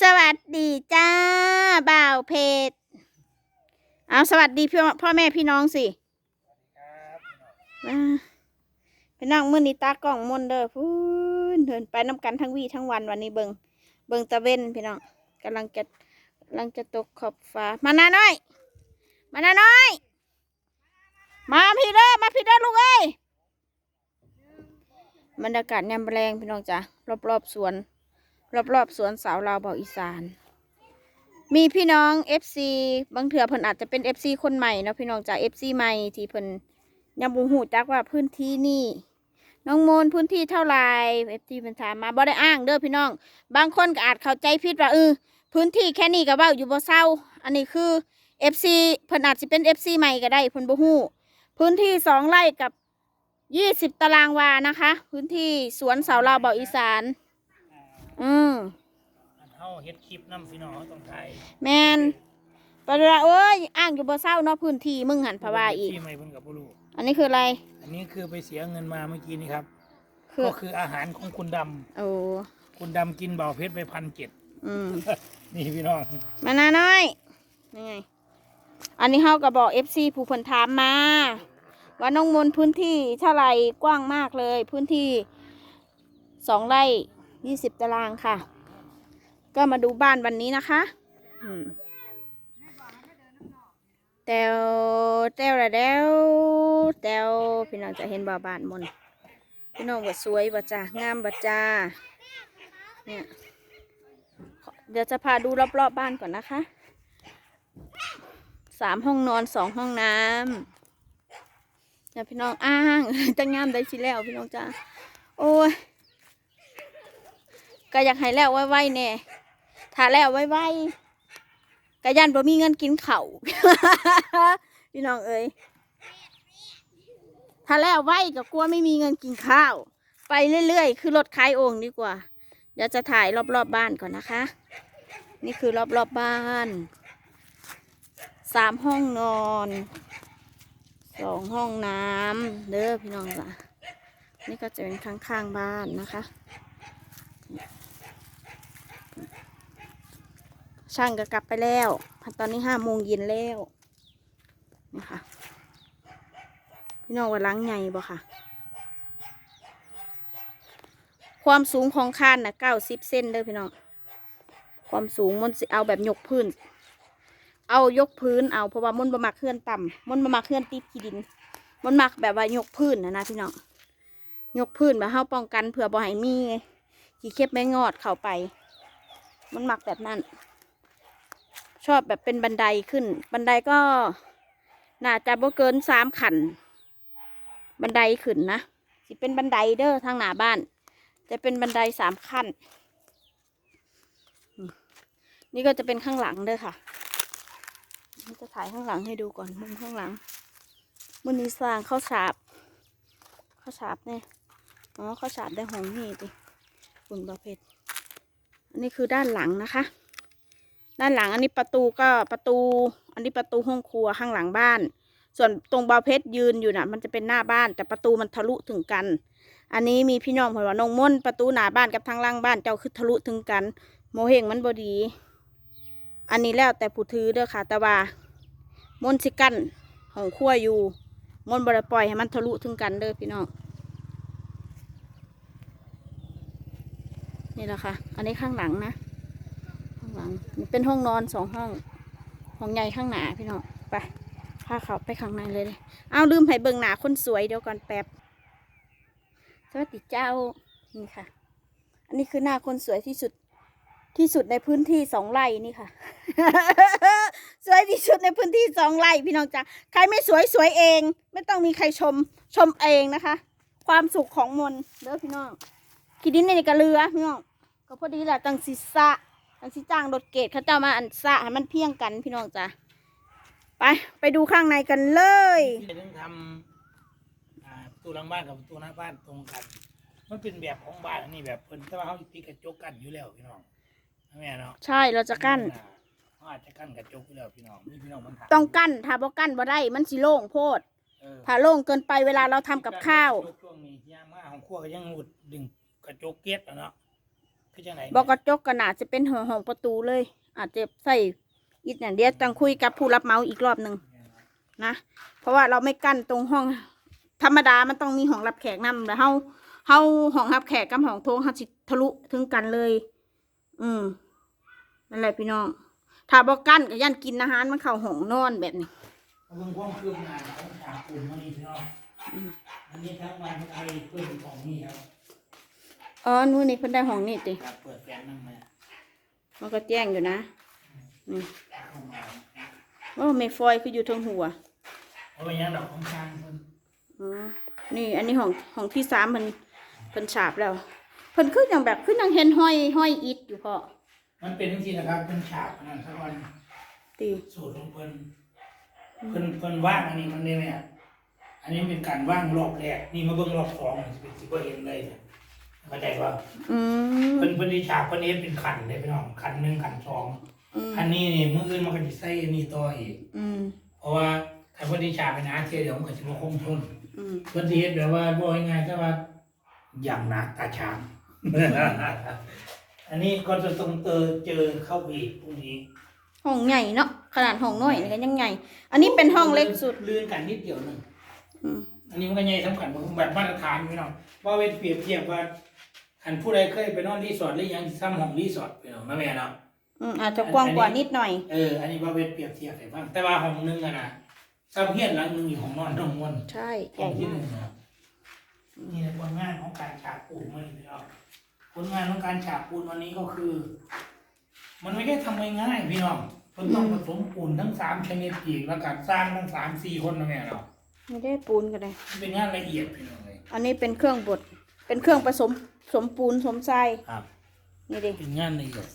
สวัสดีจ้า บ่าวเพจเอาสวัสดีพี่พ่อแม่พี่น้องสิอ่าพี่น้องมื่อนี้ตากล้องมนเด้อพูนเดินไปน้ำกันทั้งวีทั้งวันวันนี้เบิงเบิงตะเว้นพี่น้องกำลังจะกำลังจะตกขอบฟ้า มานาน้อย มานาน้อย มาพี่เด้อมาพี่เด้อลูกเอ้ยบรรยากาศยามแรงพี่น้องจ้ะรอบๆสวน รอบๆสวนสาวลาวเบาอีสาน มีพี่น้อง FC บางเถื่อเพิ่นอาจจะเป็น FC คนใหม่เนาะพี่น้องจาก FC ใหม่ที่เพิ่นยังบ่ฮู้จักว่าพื้นที่นี่น้องโมนพื้นที่เท่าไหร่ FC เพิ่นถามมาบ่ได้อ้างเด้อพี่น้อง บางคนก็อาจเข้าใจผิดว่าเออพื้นที่แค่นี้ก็เว้าอยู่บ่เศร้า อันนี้คือ FC เพิ่นอาจสิเป็น FC ใหม่ก็ได้เพิ่นบ่ฮู้พื้นที่สองไร่กับ20ตารางวานะคะ พื้นที่สวนสาวลาวเบาอีสาน อืมอันเฮาเฮ็ดคลิปนำพี่น้องเฮาต้องถ่ายแมนปะละเอ้ยอ้างอยู่บ่เศร้าเนาะพื้นที่มึงหันพะว่าอีก ที่ไม่เพิ่นก็บ่รู้อันนี้คืออะไร อันนี้คือไปเสียเงินมาเมื่อกี้นี่ครับ คือก็คืออาหารของคุณดำโอ้คุณดำกินเบาเพชรไปพันเจ็ดอืม นี่พี่น้องมานาน้อยนี่ไง อันนี้เฮาก็บอก FC ผู้เพิ่นถามมา ว่าน้องมนต์พื้นที่เท่าไหร่กว้างมากเลย พื้นที่สองไร่ ยี่สิบตารางค่ะ ก็มาดูบ้านวันนี้นะคะแตวแตวละแดวแตวพี่น้องจะเห็นบ่าบานมนต์พี่น้องว่าสวยบ่จ้างามบ่จ้าเนี่ยเดี๋ยวจะพาดูรอบๆบบ้านก่อนนะคะสามห้องนอนสองห้องน้ำเดี๋ยพี่น้องอ้างจะงามได้สิแล้วพี่น้องจ้าโอ้ย ก็อยากให้แล้วไว้ๆแน่ถ้าแล้วไว้ๆก็ยันบ่มีเงินกินข้าวพี่น้องเอ้ยถ้าแล้วไว้ก็กลัวไม่มีเงินกินข้าว ไปเรื่อยๆ คือรถคลายโอ่งดีกว่า เดี๋ยวจะถ่ายรอบๆบบ้านก่อนนะคะ นี่คือรอบๆบบ้านสามห้องนอนสองห้องน้ำเด้อพี่น้องจ้ะนี่ก็จะเป็นข้างๆบ้านนะคะ ช่างก็กลับไปแล้ว ตอนนี้ห้าโมงเย็นแล้วนะคะพี่น้องว่าล้างใหญ่บ่ค่ะ ความสูงของคานนะเก้าสิบเซนเด้อพี่น้อง ความสูงมันสิเอาแบบยกพื้น เอายกพื้นเอาเพราะว่ามันบะมักเคลื่อนต่ำมันบะมักเคลื่อนตีขี้ดิน มันมักแบบว่ายกพื้นนะนะพี่น้อง ยกพื้นแบบเฮาป้องกันเผื่อบ่ให้มีขี้เข็บไม่งอดเข้าไป มันมักแบบนั้น ชอบแบบเป็นบันไดขึ้น บันไดก็ น่าจะบ่เกินสามขัน บันไดขึ้นนะสิเป็นบันไดเด้อทางหน้าบ้าน จะเป็นบันไดสามขั้น นี่ก็จะเป็นข้างหลังเด้อค่ะนี่จะถ่ายข้างหลังให้ดูก่อนมุมข้างหลังมันนี้สร้างข้าวสาบข้าวสาบเนี่ยอ๋อข้าวสาบได้หงนี่ดิคุณประเภทอันนี้คือด้านหลังนะคะ ด้านหลังอันนี้ประตูก็ประตู อันนี้ประตูห้องครัวข้างหลังบ้าน ส่วนตรงบาเพชรยืนอยู่น่ะมันจะเป็นหน้าบ้าน แต่ประตูมันทะลุถึงกัน อันนี้มีพี่น้องเพิ่นว่าน้องม่นประตูหน้าบ้านกับทางล่างบ้านเจ้าคือทะลุถึงกัน โมเฮงมันบดี อันนี้แล้วแต่ผู้ถือเด้อค่ะ แต่ว่ามนสิกันของขั้วอยู่มนบริปล่อยให้มันทะลุถึงกันเด้อพี่น้องนี่แหละค่ะ อันนี้ข้างหลังนะ หลังนี่เป็นห้องนอนสองห้อง ห้องใหญ่ข้างหน้าพี่น้องไปพาเขาไปข้างในเลยเลยเอาลืมให้เบิ่งหน้าคนสวยเดี๋ยวก่อนแป๊บสวัสดีเจ้านี่ค่ะ อันนี้คือหน้าคนสวยที่สุดที่สุดในพื้นที่สองไร่นี่ค่ะ สวยที่สุดในพื้นที่สองไร่พี่น้องจ้ะใครไม่สวยสวยเอง ไม่ต้องมีใครชมชมเองนะคะ ความสุขของมนเด้อพี่น้องขีดินในกระเรือพี่น้องก็พอดีแหละตังสิสะ ตังสิจ้างรถเกตเขาเจ้ามาอันสะให้มันเพียงกันพี่น้องจ้ะไปไปดูข้างในกันเลยที่ถึงทำอ่าประตูหลังบ้านกับประตูหน้าบ้านตรงกัน มันเป็นแบบของบ้านอันนี้แบบเพิ่นแต่ว่าเฮาปิดกระจกกันอยู่แล้วพี่น้องแม่เนาะใช่เราจะกั้นเขาอาจจะกั้นกระจกอยู่แล้วพี่น้องนี่พี่น้องมันถามต้องกั้นถ้าบ่กั้นบ่ได้มันสิโล่งโพด เออ ถ้าโล่งเกินไปเวลาเราทำกับข้าว ช่วงนี้ยามมาของครัวก็ยังหมุดดึงกระจกเก็ดอะเนาะ คือจังไหนบอกกระจกก็น่าจะเป็นห้องห้องประตูเลย อาจจะใส่อีกอย่างเดียวต้องคุยกับผู้รับเหมาอีกรอบหนึ่งนะเพราะว่าเราไม่กั้นตรงห้อง ธรรมดามันต้องมีห้องรับแขกนำแล้วเฮาเฮาห้องรับแขกกับห้องโถงเฮาสิทะลุถึงกันเลย อืมนั่นแหละพี่น้องถ้าบอกกั้นก็ยันกินอาหารมันเข้าห้องนอนแบบนี้เอาเบิ่งความคืบหน้าของฉากปูนมานี่พี่น้องอันนี้ทั้งวันไทยเพิ่มของนี่ครับ อ๋อนู่นนี่เพิ่นได้ห้องนี่ติครับเปิดแฟนนั่งมามันก็แจ้งอยู่นะนี่เข้ามาโอ้เมฟอยคืออยู่เทางหัวเอาไปยังดอกของช้างเพิ่นอ๋อนี่ อันนี้ห้องห้องที่สามมันเพิ่นฉาบแล้วเพิ่นคืออย่างแบบคือยังเห็นห้อยห้อยอิฐอยู่พอมันเป็นจริงๆนะครับเป็นฉากอันนั้นสักวันตีสูตรของเพิ่นเพิ่นเพิ่นว่างอันนี้มันนี่เนี่ยอันนี้เป็นการว่างรอบแรกนี่มาเบิ่งรอบสองสิเป็นสิบ่เห็นเลยเนี่ย เข้าใจป่ะอืมเพิ่นเพิ่นที่ฉากเพิ่นเฮ็ดเป็นขันเลยพี่น้องขันหนึ่งขันสองอืมอันนี้นี่มื้ออื่นมันก็สิใส่อันนี้ต่ออีกอืมเพราะว่าถ้าเพิ่นที่ฉากเป็นอาเทียเดี๋ยวมันก็สิบ่คงทนอืมเพิ่นสิเฮ็ดแบบว่าบ่ง่ายๆแต่ว่าอย่างหนักตาช้าง อันนี้ก็จะต้องเจอเจอเข้าไปอีกพรุ่งนี้ห้องใหญ่เนาะขนาดห้องน้อยนี่ก็ยังใหญ่อันนี้เป็นห้องเล็กสุด ลื่นกันนิดเดียวหนึง อืมอันนี้มันก็ใหญ่สำคัญผมแบบมาตรฐานพี่น้องว่าเว้นเปรียบเทียบว่า อันผู้ใดเคยไปนอนรีสอร์ทหรือยังซ้ำห้องรีสอร์ทพี่น้องนะแม่เนาะ อืมอาจจะกว้างกว่านิดหน่อย เออ อันนี้ว่าเว้นเปรียบเทียบให้ฟังแต่ว่าห้องหนึงอะนะซ้ำเฮียนหลังหนึงอยู่ห้องนอนห้องมวนใช่ใหห้อญ่งที่หมานึ่กงนะครับนี่แหละผลงานของการฉาบปูนมันพี่น้องผลงานของการฉาบปูนวันนี้ก็คือ มันไม่ใช่ทำง่ายๆพี่น้องมันต้องผสมปูนทั้งสามชนิดอีกแล้วการสร้างทั้งสามสี่คนนะแม่เนาะไม่ได้ปูนกันเลยมันเป็นงานละเอียดพี่น้องเลย อันนี้เป็นเครื่องบด เป็นเครื่องผสมสมปูนสมทรายครับนี่ดิเป็นงานละเอียด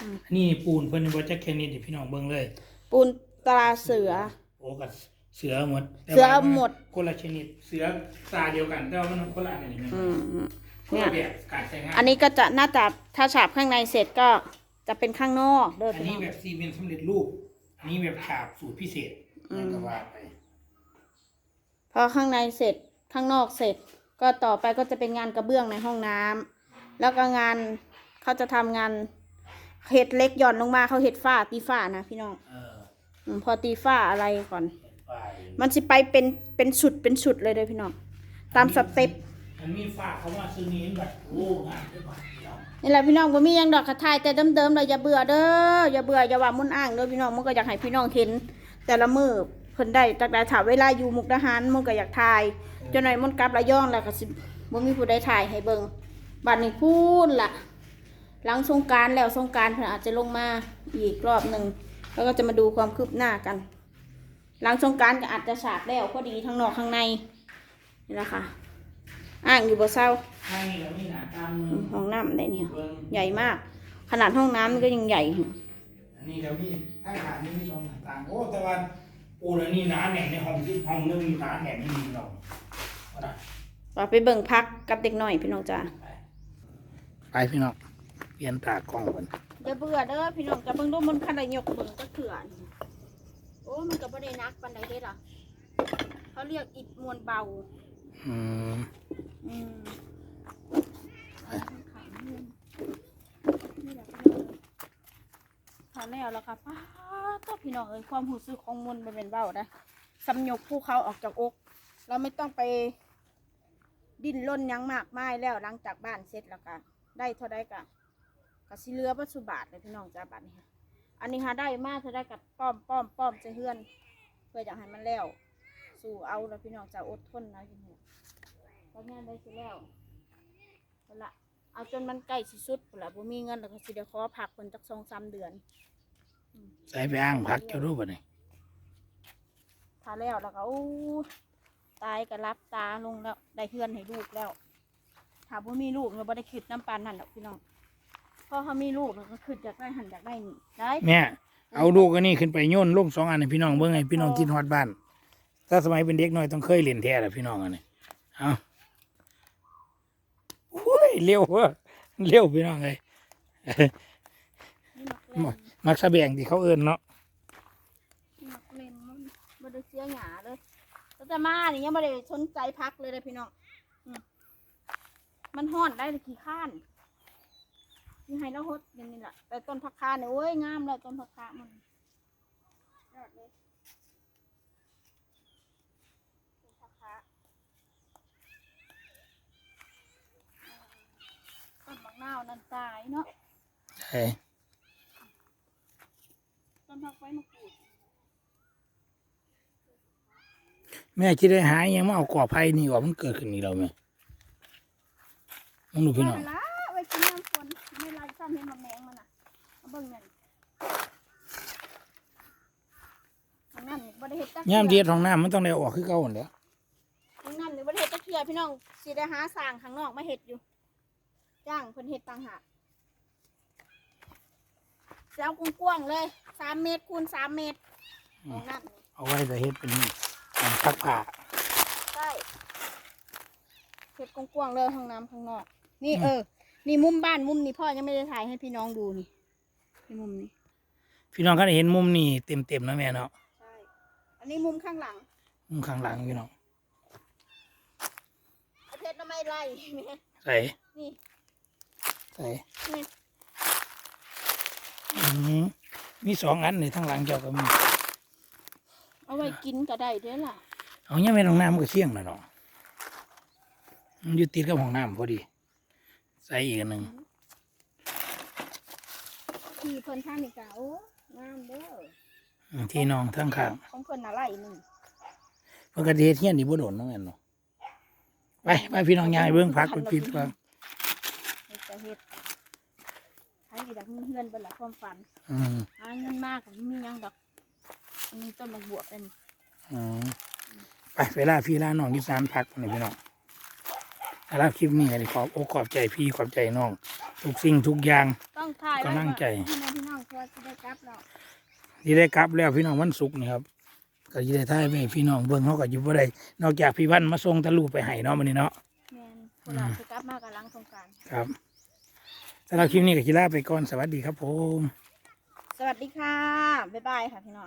อืมอันนี่ปูนเพิ่นบ่จักแค่นี้ดิพี่น้องเบิ่งเลย ปูนตราเสือ โอ้กับเสือหมดแต่เสือว่าหมดคนละชนิด เสือตาเดียวกันแต่ว่ามันคนละอันนี่อืมอืมคนละแบบการใช้งานอันนี้ก็จะหน้าตาถ้าฉาบข้างในเสร็จก็จะเป็นข้างนอกเด้ออันพี่นี้น้องแบบซีเมนต์สำเร็จรูปอันนี้แบบฉาบสูตรพิเศษอืมก็ว่าไปพอข้างในเสร็จข้างนอกเสร็จ ก็ต่อไปก็จะเป็นงานกระเบื้องในห้องน้ำแล้วก็งานเขาจะทำงานเห็ดเล็กหย่อนลงมาเขาเห็ดฝ้าตีฝ้านะพี่น้องเอออมพอตีฝ้าอะไรก่อนไปมันสิไปเป็นเป็นสุดเป็นสุดเลยเด้อพี่น้องตามสเต็ปมันมีฝากเขาว่าซื้อนี้แบบโอ้งานด้วยป่ะพี่น้องนี่แหละพี่น้องบ่มีหยังดอกกระทายแต่เดิมๆเลยอย่าเบื่อเด้ออย่าเบื่ออย่าว่ามุ่นอ้างเด้อพี่น้องมันก็อยากให้พี่น้องเห็นแต่ละมือเพิ่นได้จากได้ถามเวลาอยู่มุกดาหารมันก็อยากถ่ายจนหน่อยมันกลับระยองแล้วก็สิบ่มีผู้ใดถ่ายให้เบิ่งบัดนี้พูนล่ะ หลังสงกรารแล้วสงกรารเพิ่นอาจจะลงมาอีกรอบหนึ่งแล้วก็จะมาดูความคืบหน้ากัน หลังสงกรารก็อาจจะฉาบแล้วพอดีทั้งนอกข้างในนี่แหละค่ะอ้างอยู่บ่เศร้าให้แล้วมีหนาตามมือือมห้องน้ำได้เนี่ยเบิ่งใหญ่มาก ขนาดห้องน้ำมันก็ยังใหญ่อันนี้ก็มีถ้าขาดนี่มีสองหน้าต่างโอ้แต่ว่า ปูนอันนี้หนาแน่นในห้องที่ห้องนึงหนาแน่นนี่พี่น้องว่าน่ะว่าไปเบิ่งพักกับเด็กหน่อยพี่น้องจ้าไปพี่น้องเปลี่ยนตากล้องก่อนอย่าเบื่อเด้อพี่น้องจะเบิ่งดูมันคันได้ยกเบิ่งก็เถื่อนโอ้มันก็บ่ได้นักปานใดเด้ล่ะเขาเรียกอิฐมวลเบา อืมอืมานแล้วแล้วค่ะป้าก็พี่น้องเอ้ยความรู้สึกของมวลมันเป็นเบาได้สำยกภูเขาออกจากอก เราไม่ต้องไปดิ้นรนยังมากมายแล้วหลังจากบ้านเสร็จแล้วก็ได้เท่าใดก็ก็สิเหลือปัจจุบันเลยพี่น้องจ้าบัดนี้ค่ะอันนี้หาได้มากเท่าใดกับป้อมป้อมป้อมจะเฮือน เพื่ออยากให้มันแล้ว สู่เอาแล้วพี่น้องจะอดทนนะพี่น้องแล้วงานได้สิแล้วเอาละ เอาจนมันใกล้สิสุดพุ่นละบ่มีเงินแล้วก็สิได้ขอพักเพิ่นจักสองสามเดือนใส่ไปอ้างพักเจ้ารูปอะนี่ถ้าแล้วแล้วก็อู้ตายก็รับตาลงแล้วได้เฮือนให้ลูกแล้วถ้าบ่มีลูกเราบ่ได้คิดน้ำปานนั่นหรอกพี่น้องพอเขามีลูกเราก็คิดอยากได้หันอยากได้นี่ได้แม่เอาลูกอันนี้ขึ้นไปโยนลงสองอันให้พี่น้องเบิ่งให้พี่น้องกินฮอดบ้าน ถ้าสมัยเป็นเด็กน้อยต้องเคยเล่นแท้แหละพี่น้องอันนี้เอาโอ้ ยเร็วเว้อเร็วพี่น้องเลยนี่มักเล่นมักสะแบงที่เขาเอิ้นเนาะมักเล่นมันบ่ได้เสียหยาเลยแต่จะมานี่ยังบ่ได้สนใจพักเลยเลยพี่น้องอืมมันห้อนได้เลยขี้ข้านมีให้แล้วฮดอย่างนี้แหละแต่ต้นผักคาเนี่ยโอ้ยงามแล้วต้นผักคามันยอดเลยต้นผักคา ต้นบักนาวนั่นตายเนาะใช่ต้นผักไว้มะกรูดแม่คิดได้หายยังมาเอากรอบไผ่นี่ออกมันเกิดขึ้นนี่เราไหมมึงดูพี่น้องว่าละไว้กินน้ำฝนไม่ไรซ้ำเห็นมันแมงมันอะมาเบิ่งนั่นอันนั้นบ่ได้เฮ็ดจักย่ามเดียดของน้ำมันต้องได้ออกคือเก่าหมดแหล้ว อันนั้นนี่บ่ได้เฮ็ดจักเทื่อพี่น้องสิได้หาสร้างข้างนอกมาเฮ็ดอยู่ จ้างเพิ่นเฮ็ดต่างหากสิเอากว้างๆเลยสามเมตรคูณสามเมตรของนั่นนี่เอาไว้จะเฮ็ดเป็นการซักผ้าใช่เฮ็ดกว้างๆเลยห้องน้ำข้างนอก นี่เออ นี่มุมบ้านมุมนี้พ่อยังไม่ได้ถ่ายให้พี่น้องดูนี่นี่มุมนี้ พี่น้องก็ได้เห็นมุมนี่เต็มๆนะแม่เนาะใช่อันนี้มุมข้างหลัง มุมข้างหลังพี่น้องประเทศทำไมไล่แม่ใส่นี่ ใส่นี่อืมมีสองอันในทั้งหลังเจ้าก็มี เอาไว้กินก็ได้เด้อล่ะ เอาเนี่ยไม่ต้องน้ำมันก็เชี่ยงนะเนาะมันอยู่ติดกับห้องน้ำพอดี ใส่อีกอันหนึ่งที่เพิ่นท่านี่กะโอ้งามเด้ออืมที่นองทั้งข้างของเพิ่นน่ะไล่หนึ่งเพื่อกระเทศเฮียนนี่บ่โดนน้องแม่นเนาะไปไปพี่น้องยายเบิ่งพักไปปิดก่อน เฮ็ดจะเฮ็ดใครสิดักมีเฮือนเบิ่นละความฝันอืมหาเงินมากก็มีหยังดอกอันนี้ต้นบักบวบเป็นอืมไปเวลาพี่ลาน้องที่สามพักนี่พี่น้องสำหรับคลิปนี้ก็ขอบอกขอบใจพี่ขอบใจน้องทุกสิ่งทุกอย่าง ต้องถ่ายไว้กำลังใจ พี่น้องพี่น้องตัวสิได้กลับแล้วที่ได้กลับแล้วพี่น้องวันศุกร์นี่ครับก็จะได้ท่ายไปให้พี่น้องเบิ่งเขาก็อยู่บ่ได้นอกจากพี่พันธุ์มาส่งตะลูไปให้เนาะมื้อนี้เนาะ แม่นพวกเราสิกลับมากับหลังสงกรานต์ครับ สำหรับคลิปนี้กับกีฬาไปก่อน สวัสดีครับผม สวัสดีค่ะ บ๊ายบายค่ะพี่น้อง